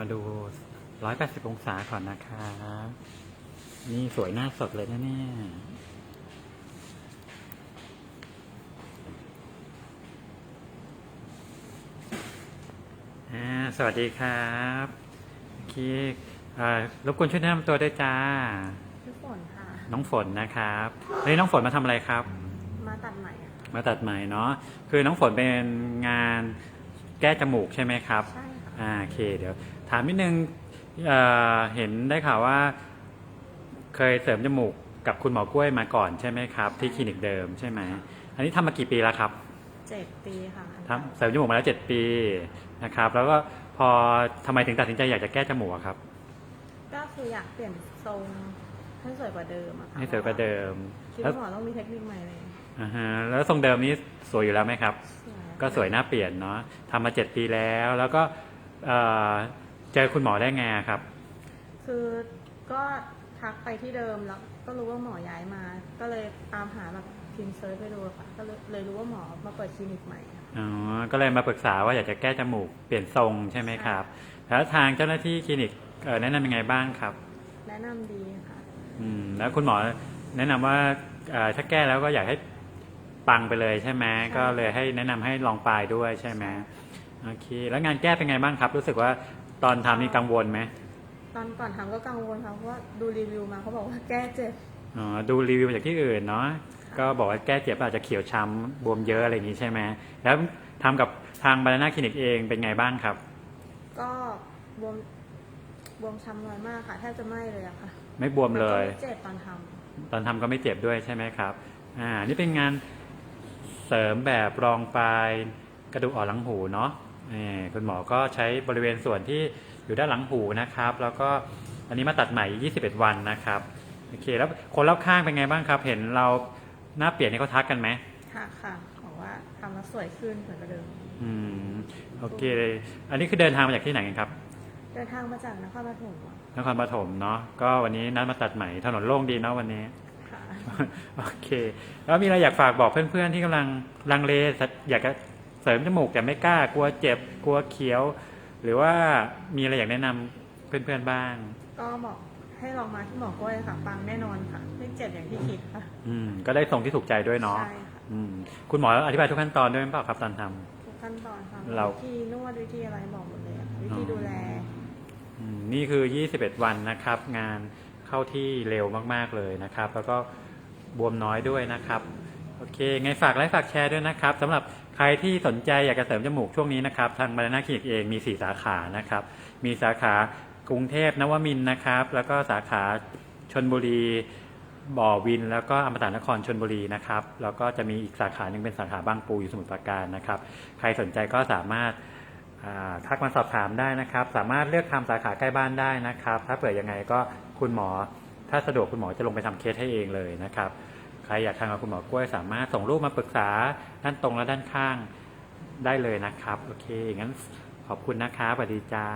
มาดู 180 องศาก่อนนะคะนี่สวยหน้าสดเลยนะเนี่ยอ่าสวัสดีครับโอเคเอ่อรบกวนช่วยแนะนำตัวด้วยจ้าชื่อฝนค่ะ น้องฝนนะครับวันนี้น้องฝนมาทำอะไรครับ มาตัดใหม่อะมาตัดใหม่เนาะ คือน้องฝนเป็นงานแก้จมูกใช่ไหมครับ ใช่ค่ะอ่าโอเค เดี๋ยว ถามนิดนึงเอ่อเห็นได้ข่าวว่า เคยเสริมจมูกกับคุณหมอกล้วยมาก่อนใช่ไหมครับ ที่คลินิกเดิมใช่ไหมอันนี้ทำมากี่ปีแล้วครับเจ็ดปีค่ะทำเสริมจมูกมาแล้วเจ็ดปีนะครับ แล้วก็พอทำไมถึงตัดสินใจอยากจะแก้จมูกอะครับ ก็คืออยากเปลี่ยนทรงให้สวยกว่าเดิมอะค่ะให้สวยกว่าเดิมคิดแล้วว่าหมอต้องมีเทคนิคใหม่เลยอ่าฮะแล้วทรงเดิมนี้สวยอยู่แล้วไหมครับสวยก็สวยหน้าเปลี่ยนเนาะทำมาเจ็ดปีแล้ว แล้วก็ เอ่อเจอคุณหมอได้ไงอะครับ คือก็ทักไปที่เดิมแล้วก็รู้ว่าหมอย้ายมา ก็เลยตามหาแบบพิมพ์เซิร์ชไปดูอะค่ะก็เลยเลยรู้ว่าหมอมาเปิดคลินิกใหม่อะอ๋อ ก็เลยมาปรึกษาว่าอยากจะแก้จมูกเปลี่ยนทรงใช่ไหมครับ แล้วทางเจ้าหน้าที่คลินิกเอ่อแนะนำยังไงบ้างครับ แนะนำดีค่ะ อืม แล้วคุณหมอแนะนำว่าเอ่อถ้าแก้แล้วก็อยากให้ปังไปเลยใช่ไหมใช่ก็เลยให้แนะนำให้ลองปลายด้วยใช่ไหมโอเค แล้วงานแก้เป็นไงบ้างครับ รู้สึกว่า ตอนทำนี่กังวลไหมตอนก่อนทำก็กังวลค่ะเพราะว่าดูรีวิวมาเขาบอกว่าแก้เจ็บอ๋อดูรีวิวจากที่อื่นเนาะก็บอกว่าแก้เจ็บอาจจะเขียวช้ำบวมเยอะอะไรอย่างนี้ใช่ไหมแล้วทำกับทางบานาน่าคลินิกเองเป็นไงบ้างครับ ก็บวมบวมช้ำน้อยมากค่ะแทบจะไม่เลยอะค่ะไม่บวมเลย แก็ไเจ็บตอนทำตอนทำก็ไม่เจ็บด้วยใช่ไหมครับ อ่า นี่เป็นงานเสริมแบบรองปลายกระดูกอ่อนหลังหูเนาะ นี่คุณหมอก็ใช้บริเวณส่วนที่อยู่ด้านหลังหูนะครับ แล้วก็อันนี้มาตัดใหม่ 21 วันนะครับโอเคแล้วคนรอบข้างเป็นไงบ้างครับ เห็นเราหน้าเปลี่ยนนี่เขาทักกันไหมค่ะค่ะบอกว่าทำแล้วสวยขึ้นเหมือนกับเดิมอืมโอเคอันนี้คือเดินทางมาจากที่ไหนกันครับ เดินทางมาจากนครปฐมอะนครปฐมเนาะก็วันนี้นัดมาตัดใหม่ถนนโล่งดีเนาะวันนี้ ค่ะ โอเค แล้วมีอะไรอยากฝากบอกเพื่อนๆที่กำลังลังเลอยากจะ เสริมจมูกแต่ไม่กล้ากลัวเจ็บกลัวเขียว หรือว่ามีอะไรอยากแนะนำเพื่อนๆบ้าง ก็บอกให้ลองมาที่หมอกล้วยค่ะปังแน่นอนค่ะ ไม่เจ็บอย่างที่คิดค่ะอืม ก็ได้ทรงที่ถูกใจด้วยเนาะใช่ค่ะอืม คุณหมออธิบายทุกขั้นตอนด้วยหรือเปล่าครับตอนทำ ทุกขั้นตอนค่ะเราวิธีนวดวิธีอะไรบอกหมดเลยอะวิธีดูแล อืมนี่คือ 21 วันนะครับ งานเข้าที่เร็วมาก ๆ เลยนะครับ แล้วก็บวมน้อยด้วยนะครับ โอเค ไงฝากไลค์ฝากแชร์ด้วยนะครับสำหรับใครที่สนใจอยากจะเสริมจมูกช่วงนี้นะครับ ทางบานาน่าคลินิกเองมี 4 สาขานะครับ มีสาขากรุงเทพนวมินทร์นะครับ แล้วก็สาขาชนบุรีบ่อวิน แล้วก็อมตะนครชนบุรีนะครับ แล้วก็จะมีอีกสาขาหนึ่งเป็นสาขาบางปูอยู่สมุทรปราการนะครับ ใครสนใจก็สามารถาทักมาสอบถามได้นะครับ สามารถเลือกทำสาขาใกล้บ้านได้นะครับ ถ้าเปิดยังไงก็คุณหมอถ้าสะดวกคุณหมอจะลงไปทำเคสให้เองเลยนะครับ ใครอยากทำกับคุณหมอกล้วยสามารถส่งรูปมาปรึกษาด้านตรงและด้านข้างได้เลยนะครับ โอเคงั้นขอบคุณนะครับสวัสดีจ้า